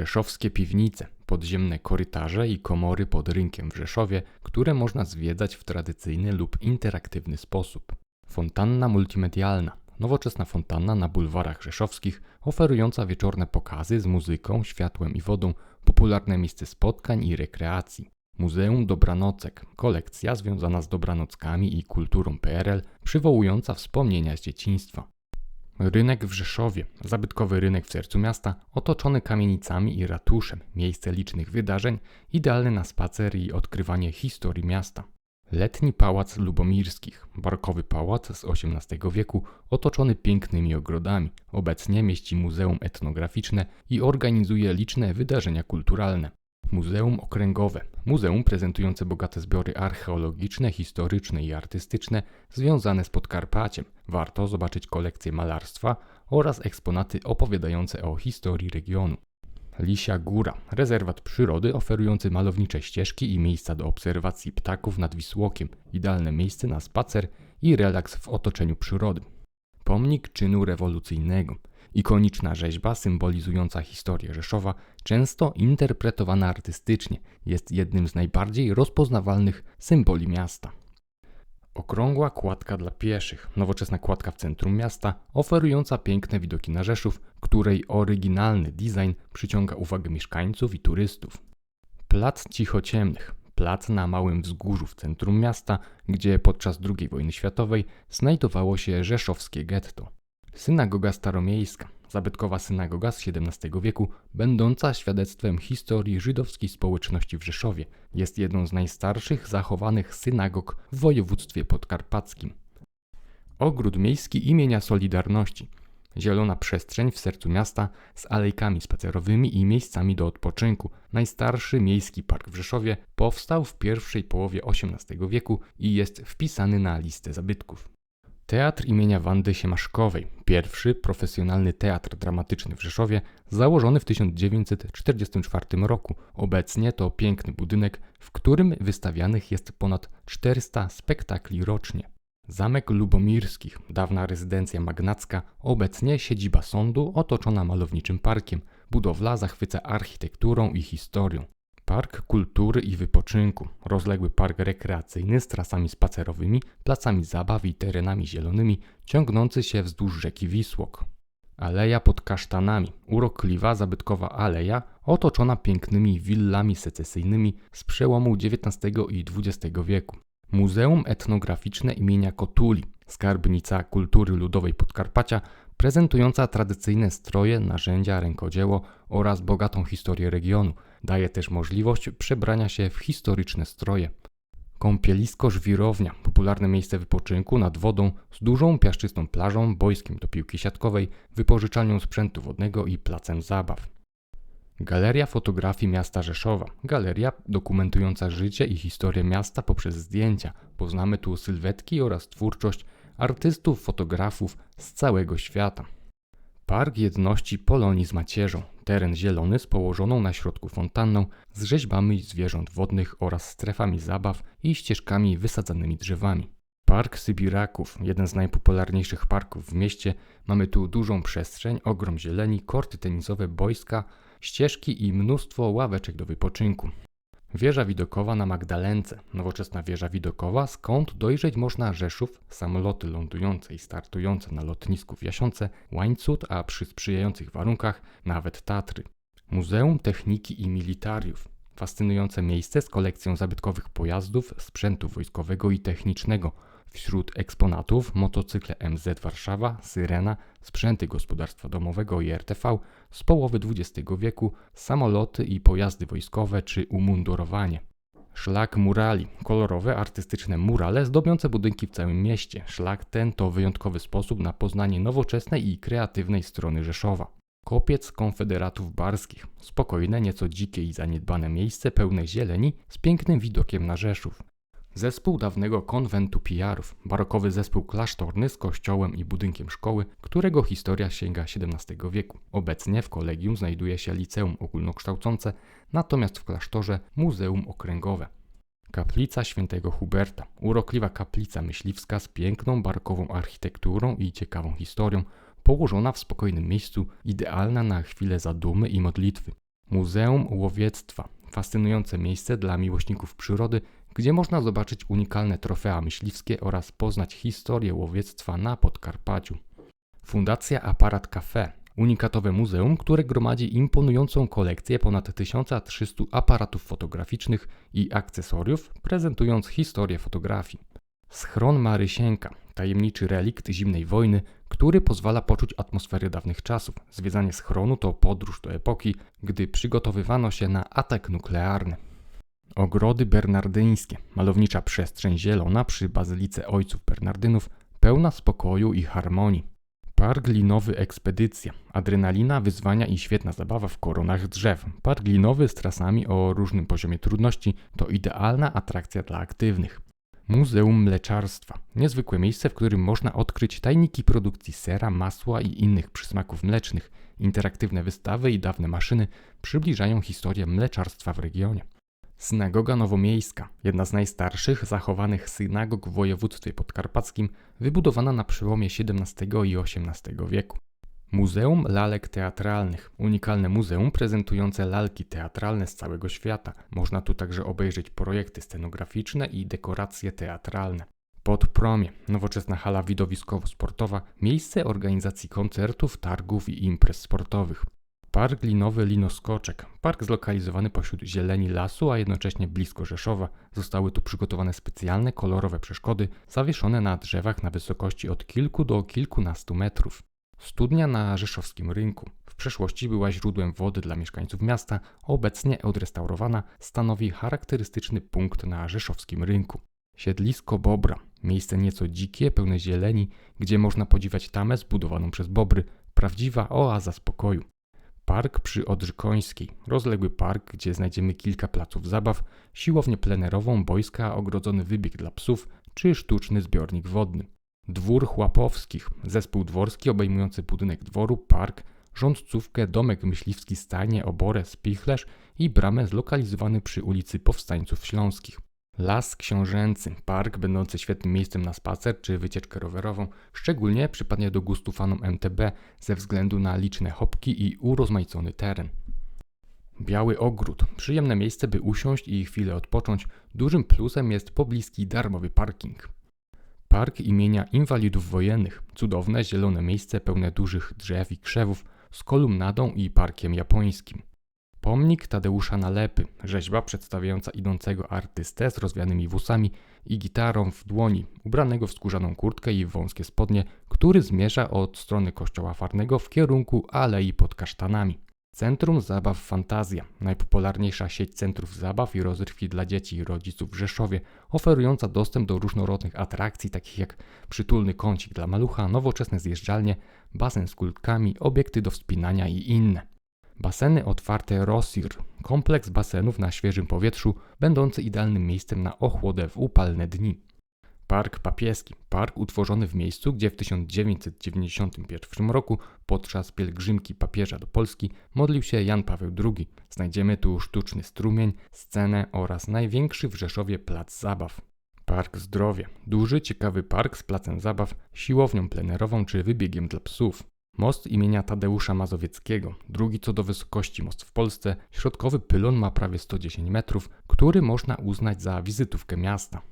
Rzeszowskie piwnice, podziemne korytarze i komory pod rynkiem w Rzeszowie, które można zwiedzać w tradycyjny lub interaktywny sposób. Fontanna multimedialna, nowoczesna fontanna na bulwarach rzeszowskich, oferująca wieczorne pokazy z muzyką, światłem i wodą, popularne miejsce spotkań i rekreacji. Muzeum Dobranocek, kolekcja związana z dobranockami i kulturą PRL, przywołująca wspomnienia z dzieciństwa. Rynek w Rzeszowie, zabytkowy rynek w sercu miasta, otoczony kamienicami i ratuszem, miejsce licznych wydarzeń, idealny na spacer i odkrywanie historii miasta. Letni Pałac Lubomirskich, barkowy pałac z XVIII wieku, otoczony pięknymi ogrodami, obecnie mieści muzeum etnograficzne i organizuje liczne wydarzenia kulturalne. Muzeum Okręgowe, muzeum prezentujące bogate zbiory archeologiczne, historyczne i artystyczne związane z Podkarpaciem. Warto zobaczyć kolekcję malarstwa oraz eksponaty opowiadające o historii regionu. Lisia Góra, rezerwat przyrody oferujący malownicze ścieżki i miejsca do obserwacji ptaków nad Wisłokiem, idealne miejsce na spacer i relaks w otoczeniu przyrody. Pomnik czynu rewolucyjnego, ikoniczna rzeźba symbolizująca historię Rzeszowa, często interpretowana artystycznie, jest jednym z najbardziej rozpoznawalnych symboli miasta. Okrągła kładka dla pieszych, nowoczesna kładka w centrum miasta, oferująca piękne widoki na Rzeszów, której oryginalny design przyciąga uwagę mieszkańców i turystów. Plac Cichociemnych, plac na małym wzgórzu w centrum miasta, gdzie podczas II wojny światowej znajdowało się rzeszowskie getto. Synagoga Staromiejska, zabytkowa synagoga z XVII wieku, będąca świadectwem historii żydowskiej społeczności w Rzeszowie, jest jedną z najstarszych zachowanych synagog w województwie podkarpackim. Ogród miejski imienia Solidarności, zielona przestrzeń w sercu miasta z alejkami spacerowymi i miejscami do odpoczynku. Najstarszy miejski park w Rzeszowie powstał w pierwszej połowie XVIII wieku i jest wpisany na listę zabytków. Teatr imienia Wandy Siemaszkowej, pierwszy profesjonalny teatr dramatyczny w Rzeszowie, założony w 1944 roku. Obecnie to piękny budynek, w którym wystawianych jest ponad 400 spektakli rocznie. Zamek Lubomirskich, dawna rezydencja magnacka, obecnie siedziba sądu otoczona malowniczym parkiem. Budowla zachwyca architekturą i historią. Park kultury i wypoczynku, rozległy park rekreacyjny z trasami spacerowymi, placami zabaw i terenami zielonymi, ciągnący się wzdłuż rzeki Wisłok. Aleja pod kasztanami, urokliwa zabytkowa aleja, otoczona pięknymi willami secesyjnymi z przełomu XIX i XX wieku. Muzeum Etnograficzne imienia Kotuli, skarbnica kultury ludowej Podkarpacia, prezentująca tradycyjne stroje, narzędzia, rękodzieło oraz bogatą historię regionu. Daje też możliwość przebrania się w historyczne stroje. Kąpielisko Żwirownia, popularne miejsce wypoczynku nad wodą z dużą piaszczystą plażą, boiskiem do piłki siatkowej, wypożyczalnią sprzętu wodnego i placem zabaw. Galeria fotografii miasta Rzeszowa. Galeria dokumentująca życie i historię miasta poprzez zdjęcia. Poznamy tu sylwetki oraz twórczość artystów, fotografów z całego świata. Park Jedności Polonii z Macierzą. Teren zielony z położoną na środku fontanną, z rzeźbami zwierząt wodnych oraz strefami zabaw i ścieżkami wysadzanymi drzewami. Park Sybiraków, jeden z najpopularniejszych parków w mieście. Mamy tu dużą przestrzeń, ogrom zieleni, korty tenisowe, boiska, ścieżki i mnóstwo ławeczek do wypoczynku. Wieża widokowa na Magdalence, nowoczesna wieża widokowa, skąd dojrzeć można Rzeszów, samoloty lądujące i startujące na lotnisku w Jasiące, Łańcut, a przy sprzyjających warunkach nawet Tatry. Muzeum Techniki i Militariów, fascynujące miejsce z kolekcją zabytkowych pojazdów, sprzętu wojskowego i technicznego, Wśród eksponatów motocykle MZ Warszawa, Syrena, sprzęty gospodarstwa domowego i RTV z połowy XX wieku, samoloty i pojazdy wojskowe czy umundurowanie. Szlak murali, kolorowe, artystyczne murale zdobiące budynki w całym mieście. Szlak ten to wyjątkowy sposób na poznanie nowoczesnej i kreatywnej strony Rzeszowa. Kopiec Konfederatów Barskich, spokojne, nieco dzikie i zaniedbane miejsce pełne zieleni z pięknym widokiem na Rzeszów. Zespół dawnego konwentu pijarów, barokowy zespół klasztorny z kościołem i budynkiem szkoły, którego historia sięga XVII wieku. Obecnie w kolegium znajduje się liceum ogólnokształcące, natomiast w klasztorze muzeum okręgowe. Kaplica świętego Huberta, urokliwa kaplica myśliwska z piękną barokową architekturą i ciekawą historią, położona w spokojnym miejscu, idealna na chwilę zadumy i modlitwy. Muzeum Łowiectwa. Fascynujące miejsce dla miłośników przyrody, gdzie można zobaczyć unikalne trofea myśliwskie oraz poznać historię łowiectwa na Podkarpaciu. Fundacja Aparat Cafe. Unikatowe muzeum, które gromadzi imponującą kolekcję ponad 1300 aparatów fotograficznych i akcesoriów, prezentując historię fotografii. Schron Marysienka, tajemniczy relikt zimnej wojny, który pozwala poczuć atmosferę dawnych czasów. Zwiedzanie schronu to podróż do epoki, gdy przygotowywano się na atak nuklearny. Ogrody bernardyńskie, malownicza przestrzeń zielona przy bazylice ojców Bernardynów, pełna spokoju i harmonii. Park linowy Ekspedycja. Adrenalina, wyzwania i świetna zabawa w koronach drzew. Park linowy z trasami o różnym poziomie trudności to idealna atrakcja dla aktywnych. Muzeum Mleczarstwa. Niezwykłe miejsce, w którym można odkryć tajniki produkcji sera, masła i innych przysmaków mlecznych. Interaktywne wystawy i dawne maszyny przybliżają historię mleczarstwa w regionie. Synagoga Nowomiejska, jedna z najstarszych zachowanych synagog w województwie podkarpackim, wybudowana na przełomie XVII i XVIII wieku. Muzeum Lalek Teatralnych. Unikalne muzeum prezentujące lalki teatralne z całego świata. Można tu także obejrzeć projekty scenograficzne i dekoracje teatralne. Podpromie. Nowoczesna hala widowiskowo-sportowa. Miejsce organizacji koncertów, targów i imprez sportowych. Park Linowy Linoskoczek. Park zlokalizowany pośród zieleni lasu, a jednocześnie blisko Rzeszowa. Zostały tu przygotowane specjalne kolorowe przeszkody zawieszone na drzewach na wysokości od kilku do kilkunastu metrów. Studnia na rzeszowskim rynku. W przeszłości była źródłem wody dla mieszkańców miasta, obecnie odrestaurowana stanowi charakterystyczny punkt na rzeszowskim rynku. Siedlisko Bobra. Miejsce nieco dzikie, pełne zieleni, gdzie można podziwiać tamę zbudowaną przez bobry. Prawdziwa oaza spokoju. Park przy Odrzy Końskiej. Rozległy park, gdzie znajdziemy kilka placów zabaw, siłownię plenerową, boiska, ogrodzony wybieg dla psów czy sztuczny zbiornik wodny. Dwór Chłapowskich, zespół dworski obejmujący budynek dworu, park, rządcówkę, domek myśliwski, stajnie, oborę, spichlerz i bramę zlokalizowany przy ulicy Powstańców Śląskich. Las Książęcy, park będący świetnym miejscem na spacer czy wycieczkę rowerową, szczególnie przypadnie do gustu fanom MTB ze względu na liczne hopki i urozmaicony teren. Biały Ogród, przyjemne miejsce by usiąść i chwilę odpocząć, dużym plusem jest pobliski darmowy parking. Park imienia inwalidów wojennych, cudowne zielone miejsce pełne dużych drzew i krzewów z kolumnadą i parkiem japońskim. Pomnik Tadeusza Nalepy, rzeźba przedstawiająca idącego artystę z rozwianymi włosami i gitarą w dłoni, ubranego w skórzaną kurtkę i wąskie spodnie, który zmierza od strony kościoła farnego w kierunku alei pod kasztanami. Centrum Zabaw Fantazja, najpopularniejsza sieć centrów zabaw i rozrywki dla dzieci i rodziców w Rzeszowie, oferująca dostęp do różnorodnych atrakcji takich jak przytulny kącik dla malucha, nowoczesne zjeżdżalnie, basen z kultkami, obiekty do wspinania i inne. Baseny otwarte Rosir, kompleks basenów na świeżym powietrzu, będący idealnym miejscem na ochłodę w upalne dni. Park Papieski, park utworzony w miejscu, gdzie w 1991 roku podczas pielgrzymki papieża do Polski modlił się Jan Paweł II. Znajdziemy tu sztuczny strumień, scenę oraz największy w Rzeszowie plac zabaw. Park Zdrowie, duży, ciekawy park z placem zabaw, siłownią plenerową czy wybiegiem dla psów. Most imienia Tadeusza Mazowieckiego, drugi co do wysokości most w Polsce, środkowy pylon ma prawie 110 metrów, który można uznać za wizytówkę miasta.